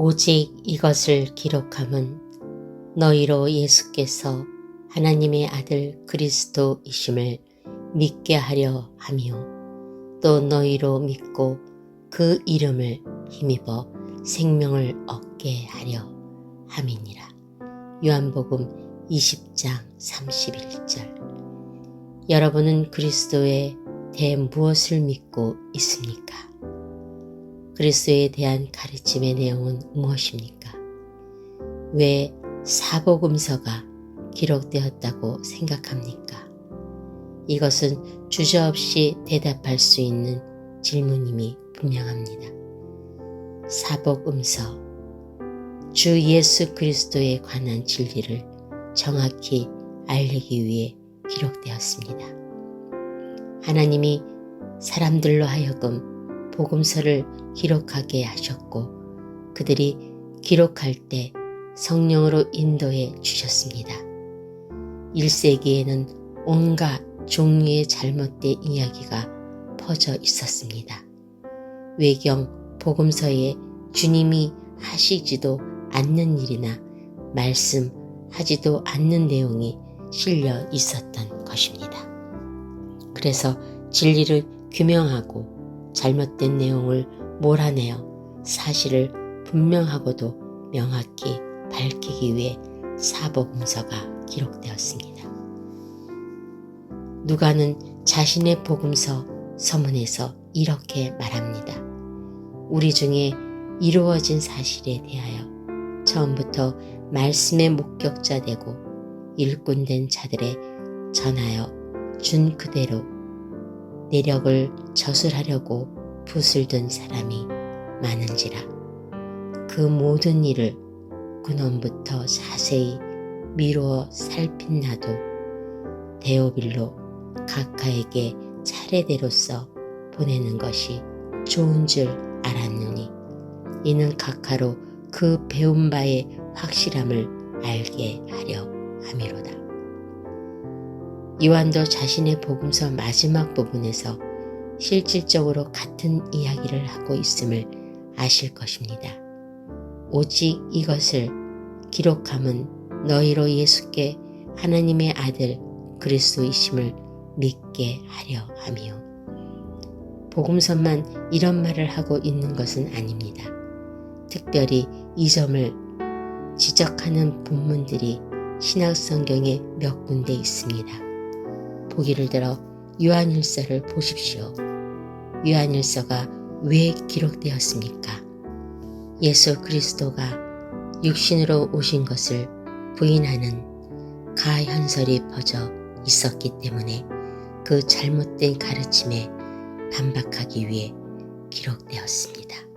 오직 이것을 기록함은 너희로 예수께서 하나님의 아들 그리스도이심을 믿게 하려 함이요. 또 너희로 믿고 그 이름을 힘입어 생명을 얻게 하려 함이니라. 요한복음 20장 31절. 여러분은 그리스도에 대해 무엇을 믿고 있습니까? 그리스도에 대한 가르침의 내용은 무엇입니까? 왜 사복음서가 기록되었다고 생각합니까? 이것은 주저없이 대답할 수 있는 질문임이 분명합니다. 사복음서 주 예수 그리스도에 관한 진리를 정확히 알리기 위해 기록되었습니다. 하나님이 사람들로 하여금 복음서를 기록하게 하셨고 그들이 기록할 때 성령으로 인도해 주셨습니다. 1세기에는 온갖 종류의 잘못된 이야기가 퍼져 있었습니다. 외경 복음서에 주님이 하시지도 않는 일이나 말씀하지도 않는 내용이 실려 있었던 것입니다. 그래서 진리를 규명하고 잘못된 내용을 몰아내어 사실을 분명하고도 명확히 밝히기 위해 사복음서가 기록되었습니다. 누가는 자신의 복음서 서문에서 이렇게 말합니다. 우리 중에 이루어진 사실에 대하여 처음부터 말씀의 목격자 되고 일꾼 된 자들의 전하여 준 그대로 내력을 저술하려고 붓을 든 사람이 많은지라 그 모든 일을 근원부터 자세히 미루어 살핀 나도 데오빌로 각하에게 차례대로서 보내는 것이 좋은 줄 알았느니 이는 각하로 그 배운 바의 확실함을 알게 하려 함이로다. 요한도 자신의 복음서 마지막 부분에서 실질적으로 같은 이야기를 하고 있음을 아실 것입니다. 오직 이것을 기록함은 너희로 예수께 하나님의 아들 그리스도이심을 믿게 하려 함이요. 복음서만 이런 말을 하고 있는 것은 아닙니다. 특별히 이 점을 지적하는 본문들이 신학성경에 몇 군데 있습니다. 보기를 들어 요한일서를 보십시오. 요한일서가 왜 기록되었습니까? 예수 그리스도가 육신으로 오신 것을 부인하는 가현설이 퍼져 있었기 때문에 그 잘못된 가르침에 반박하기 위해 기록되었습니다.